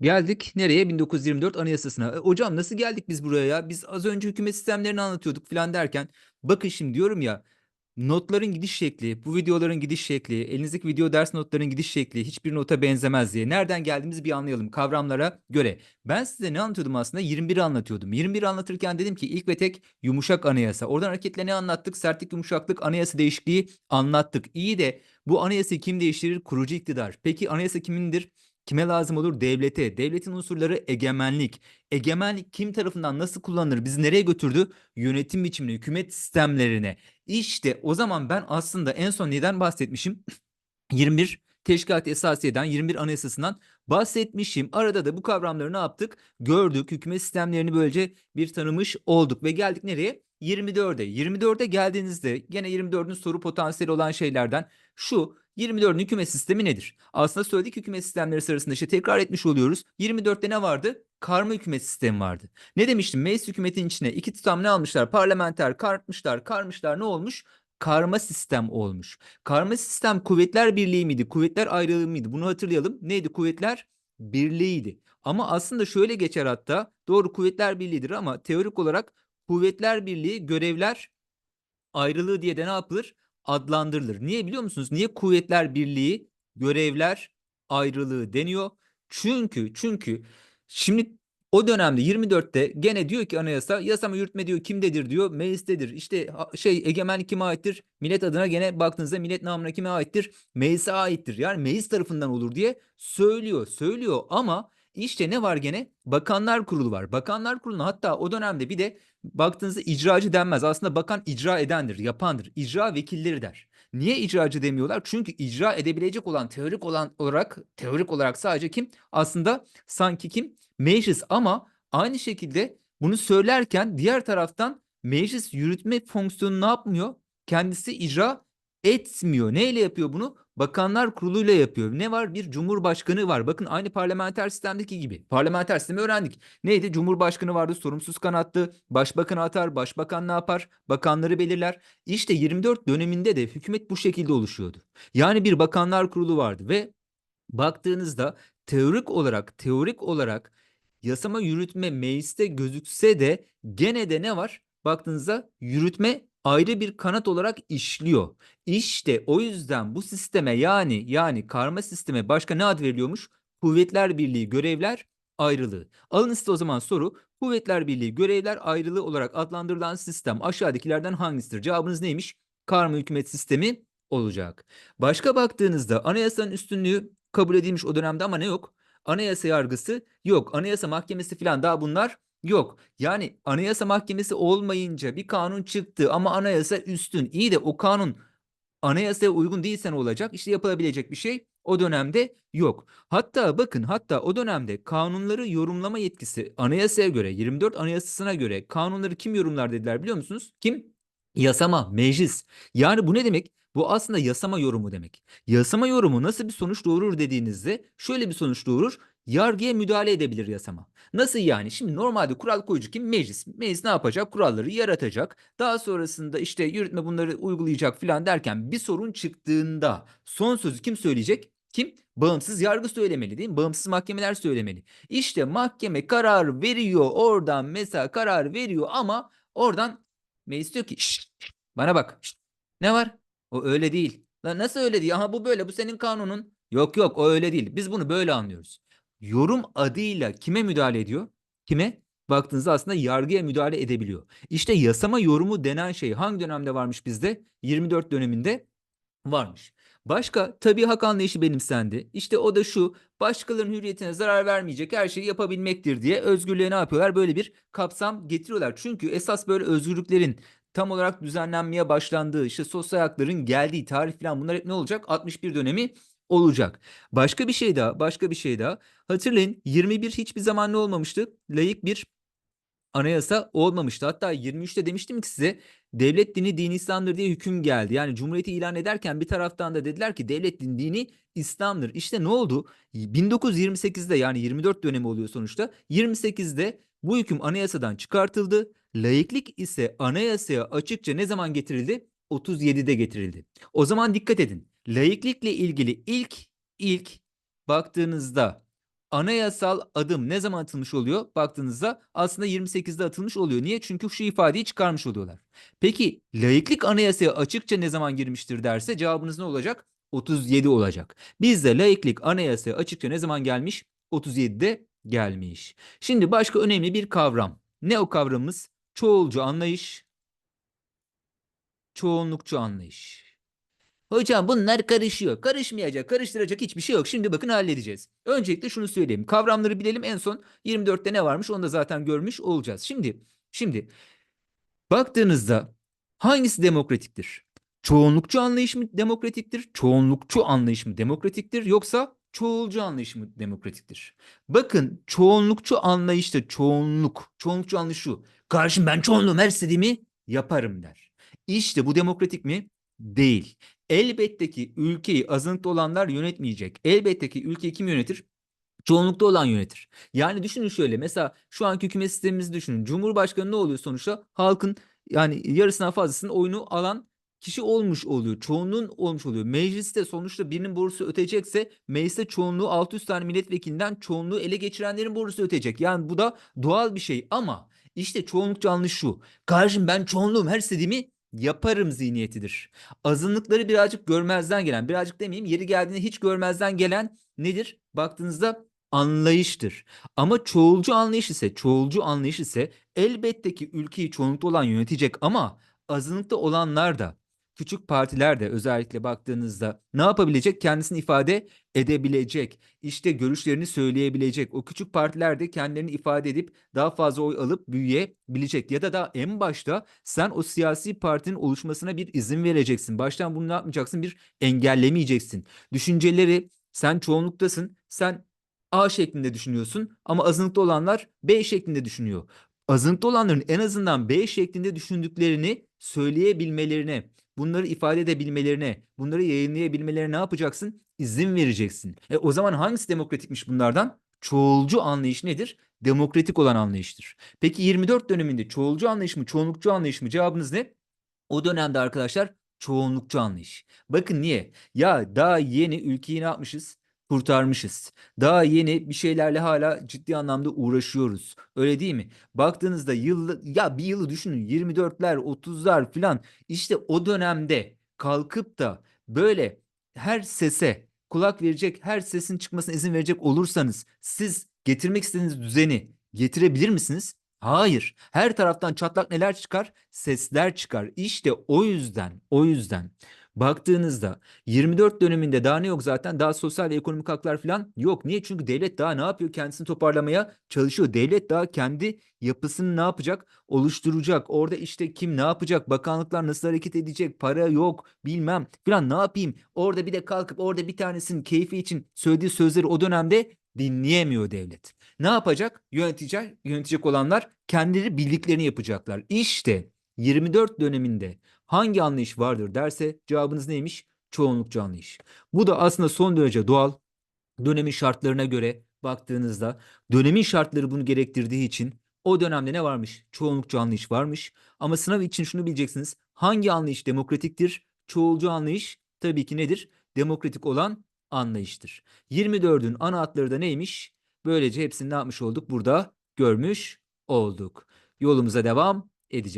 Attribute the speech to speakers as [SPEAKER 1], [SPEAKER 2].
[SPEAKER 1] Geldik nereye? 1924 Anayasası'na. E, hocam nasıl geldik biz buraya ya? Biz az önce hükümet sistemlerini anlatıyorduk falan derken. Bakın şimdi diyorum ya notların gidiş şekli, bu videoların gidiş şekli, elinizdeki video ders notlarının gidiş şekli hiçbir nota benzemez diye. Nereden geldiğimizi bir anlayalım kavramlara göre. Ben size ne anlatıyordum aslında? 21'i anlatıyordum. 21'i anlatırken dedim ki ilk ve tek yumuşak anayasa. Oradan hareketle ne anlattık? Sertlik, yumuşaklık, anayasa değişikliği anlattık. İyi de bu anayasayı kim değiştirir? Kurucu iktidar. Peki anayasa kimindir? Kime lazım olur? Devlete. Devletin unsurları egemenlik. Egemenlik kim tarafından nasıl kullanılır? Bizi nereye götürdü? Yönetim biçimine, hükümet sistemlerine. İşte o zaman ben aslında en son neden bahsetmişim? 21 Teşkilat Esasiye'den 21 Anayasası'ndan bahsetmişim. Arada da bu kavramları ne yaptık? Gördük. Hükümet sistemlerini böylece bir tanımış olduk ve geldik nereye? 24'e. 24'e geldiğinizde gene 24'ün soru potansiyeli olan şeylerden şu 24'ün hükümet sistemi nedir? Aslında söyledik hükümet sistemleri sırasında işte tekrar etmiş oluyoruz. 24'te ne vardı? Karma hükümet sistemi vardı. Ne demiştim? Meclis hükümetin içine iki tutam ne almışlar? Parlamenter kartmışlar, karmışlar ne olmuş? Karma sistem olmuş. Karma sistem kuvvetler birliği miydi? Kuvvetler ayrılığı mıydı? Bunu hatırlayalım. Neydi? Kuvvetler birliğiydi. Ama aslında şöyle geçer hatta. Doğru kuvvetler birliğidir ama teorik olarak kuvvetler birliği görevler ayrılığı diye de ne yapılır? Adlandırılır. Niye biliyor musunuz? Niye kuvvetler birliği görevler ayrılığı deniyor? Çünkü çünkü şimdi o dönemde 24'te gene diyor ki anayasa yasama yürütme diyor kimdedir diyor meclistedir. İşte şey egemenlik kime aittir? Millet adına gene baktığınızda millet namına kime aittir? Meclise aittir. Yani meclis tarafından olur diye söylüyor. Söylüyor ama işte ne var gene? Bakanlar Kurulu var. Bakanlar Kurulu'na hatta o dönemde bir de baktığınızda icracı denmez. Aslında bakan icra edendir, yapandır. İcra vekilleri der. Niye icracı demiyorlar? Çünkü icra edebilecek olan teorik olan olarak teorik olarak sadece kim? Aslında sanki kim? Meclis ama aynı şekilde bunu söylerken diğer taraftan meclis yürütme fonksiyonu ne yapmıyor? Kendisi icra etmiyor. Neyle yapıyor bunu? Bakanlar Kurulu'yla yapıyor. Ne var? Bir cumhurbaşkanı var. Bakın aynı parlamenter sistemdeki gibi. Parlamenter sistemi öğrendik. Neydi? Cumhurbaşkanı vardı, sorumsuz kanattı. Başbakan atar, başbakan ne yapar? Bakanları belirler. İşte 24 döneminde de hükümet bu şekilde oluşuyordu. Yani bir bakanlar kurulu vardı ve baktığınızda teorik olarak teorik olarak yasama yürütme mecliste gözükse de gene de ne var? Baktığınızda yürütme ayrı bir kanat olarak işliyor. İşte o yüzden bu sisteme yani yani karma sisteme başka ne ad veriliyormuş? Kuvvetler Birliği görevler ayrılığı. Alın size o zaman soru. Kuvvetler Birliği görevler ayrılığı olarak adlandırılan sistem aşağıdakilerden hangisidir? Cevabınız neymiş? Karma hükümet sistemi olacak. Başka baktığınızda anayasanın üstünlüğü kabul edilmiş o dönemde ama ne yok? Anayasa yargısı yok. Anayasa mahkemesi falan daha bunlar yok. Yani anayasa mahkemesi olmayınca bir kanun çıktı ama anayasa üstün. İyi de o kanun anayasaya uygun değilse ne olacak? İşte yapılabilecek bir şey o dönemde yok. Hatta bakın hatta o dönemde kanunları yorumlama yetkisi anayasaya göre 24 anayasasına göre kanunları kim yorumlar dediler biliyor musunuz? Kim? Yasama, meclis. Yani bu ne demek? Bu aslında yasama yorumu demek. Yasama yorumu nasıl bir sonuç doğurur dediğinizde şöyle bir sonuç doğurur. Yargıya müdahale edebilir yasama. Nasıl yani? Şimdi normalde kural koyucu kim? Meclis. Meclis ne yapacak? Kuralları yaratacak. Daha sonrasında işte yürütme bunları uygulayacak filan derken bir sorun çıktığında son sözü kim söyleyecek? Kim? Bağımsız yargı söylemeli değil mi? Bağımsız mahkemeler söylemeli. İşte mahkeme karar veriyor oradan mesela karar veriyor ama oradan meclis diyor ki "Şşt, şşt, bana bak şşt, ne var? O öyle değil. Lan nasıl öyle değil? Aha bu böyle bu senin kanunun. Yok yok o öyle değil. Biz bunu böyle anlıyoruz. Yorum adıyla kime müdahale ediyor? Kime? Baktığınızda aslında yargıya müdahale edebiliyor. İşte yasama yorumu denen şey hangi dönemde varmış bizde? 24 döneminde varmış. Başka tabii hak anlayışı benimsendi. İşte o da şu başkalarının hürriyetine zarar vermeyecek her şeyi yapabilmektir diye özgürlüğe ne yapıyorlar? Böyle bir kapsam getiriyorlar. Çünkü esas böyle özgürlüklerin tam olarak düzenlenmeye başlandığı işte sosyal hakların geldiği tarih falan bunlar hep ne olacak? 61 dönemi olacak. Başka bir şey daha, başka bir şey daha. Hatırlayın 21 hiçbir zaman ne olmamıştı? Layık bir anayasa olmamıştı. Hatta 23'te demiştim ki size devlet dini dini İslam'dır diye hüküm geldi. Yani cumhuriyeti ilan ederken bir taraftan da dediler ki devlet dini dini İslam'dır. İşte ne oldu? 1928'de yani 24 dönemi oluyor sonuçta. 28'de bu hüküm anayasadan çıkartıldı. Laiklik ise anayasaya açıkça ne zaman getirildi? 37'de getirildi. O zaman dikkat edin. Laiklikle ilgili ilk ilk baktığınızda anayasal adım ne zaman atılmış oluyor? Baktığınızda aslında 28'de atılmış oluyor. Niye? Çünkü şu ifadeyi çıkarmış oluyorlar. Peki laiklik anayasaya açıkça ne zaman girmiştir derse cevabınız ne olacak? 37 olacak. Bizde laiklik anayasaya açıkça ne zaman gelmiş? 37'de gelmiş. Şimdi başka önemli bir kavram. Ne o kavramımız? Çoğulcu anlayış, çoğunlukçu anlayış. Hocam bunlar karışıyor. Karışmayacak, karıştıracak hiçbir şey yok. Şimdi bakın halledeceğiz. Öncelikle şunu söyleyeyim. Kavramları bilelim. En son 24'te ne varmış onu da zaten görmüş olacağız. Şimdi, şimdi baktığınızda hangisi demokratiktir? Çoğunlukçu anlayış mı demokratiktir? Çoğunlukçu anlayış mı demokratiktir? Yoksa çoğulcu anlayış mı demokratiktir? Bakın çoğunlukçu anlayışta çoğunluk, çoğunlukçu anlayış şu. Karşım ben çoğunluğum her istediğimi yaparım der. İşte bu demokratik mi? Değil. Elbette ki ülkeyi azınlıkta olanlar yönetmeyecek. Elbette ki ülkeyi kim yönetir? Çoğunlukta olan yönetir. Yani düşünün şöyle mesela şu anki hükümet sistemimizi düşünün. Cumhurbaşkanı ne oluyor sonuçta? Halkın yani yarısından fazlasının oyunu alan kişi olmuş oluyor. Çoğunluğun olmuş oluyor. Mecliste sonuçta birinin borusu ötecekse mecliste çoğunluğu 600 tane milletvekilinden çoğunluğu ele geçirenlerin borusu ötecek. Yani bu da doğal bir şey ama işte çoğunlukçu anlayış şu. Karşım ben çoğunluğum her istediğimi yaparım zihniyetidir. Azınlıkları birazcık görmezden gelen, birazcık demeyeyim yeri geldiğinde hiç görmezden gelen nedir? Baktığınızda anlayıştır. Ama çoğulcu anlayış ise, çoğulcu anlayış ise elbette ki ülkeyi çoğunlukta olan yönetecek ama azınlıkta olanlar da küçük partiler de özellikle baktığınızda ne yapabilecek? Kendisini ifade edebilecek. İşte görüşlerini söyleyebilecek. O küçük partiler de kendilerini ifade edip daha fazla oy alıp büyüyebilecek. Ya da daha en başta sen o siyasi partinin oluşmasına bir izin vereceksin. Baştan bunu yapmayacaksın? Bir engellemeyeceksin. Düşünceleri sen çoğunluktasın. Sen A şeklinde düşünüyorsun ama azınlıkta olanlar B şeklinde düşünüyor. Azınlıkta olanların en azından B şeklinde düşündüklerini söyleyebilmelerine, bunları ifade edebilmelerine, bunları yayınlayabilmelerine ne yapacaksın? İzin vereceksin. E o zaman hangisi demokratikmiş bunlardan? Çoğulcu anlayış nedir? Demokratik olan anlayıştır. Peki 24 döneminde çoğulcu anlayış mı, çoğunlukçu anlayış mı? Cevabınız ne? O dönemde arkadaşlar çoğunlukçu anlayış. Bakın niye? Ya daha yeni ülkeyi ne yapmışız? Kurtarmışız. Daha yeni bir şeylerle hala ciddi anlamda uğraşıyoruz. Öyle değil mi? Baktığınızda yıl ya bir yılı düşünün 24'ler 30'lar filan işte o dönemde kalkıp da böyle her sese kulak verecek her sesin çıkmasına izin verecek olursanız siz getirmek istediğiniz düzeni getirebilir misiniz? Hayır. Her taraftan çatlak neler çıkar? Sesler çıkar. İşte o yüzden, o yüzden baktığınızda 24 döneminde daha ne yok zaten? Daha sosyal ve ekonomik haklar falan yok. Niye? Çünkü devlet daha ne yapıyor? Kendisini toparlamaya çalışıyor. Devlet daha kendi yapısını ne yapacak? Oluşturacak. Orada işte kim ne yapacak? Bakanlıklar nasıl hareket edecek? Para yok, bilmem falan ne yapayım? Orada bir de kalkıp orada bir tanesinin keyfi için söylediği sözleri o dönemde dinleyemiyor devlet. Ne yapacak? Yönetecek, yönetecek olanlar kendileri bildiklerini yapacaklar. İşte 24 döneminde hangi anlayış vardır derse cevabınız neymiş? Çoğunlukçu anlayış. Bu da aslında son derece doğal. Dönemin şartlarına göre baktığınızda dönemin şartları bunu gerektirdiği için o dönemde ne varmış? Çoğunlukçu anlayış varmış. Ama sınav için şunu bileceksiniz. Hangi anlayış demokratiktir? Çoğulcu anlayış tabii ki nedir? Demokratik olan anlayıştır. 24'ün ana hatları da neymiş? Böylece hepsini ne yapmış olduk? Burada görmüş olduk. Yolumuza devam edeceğiz.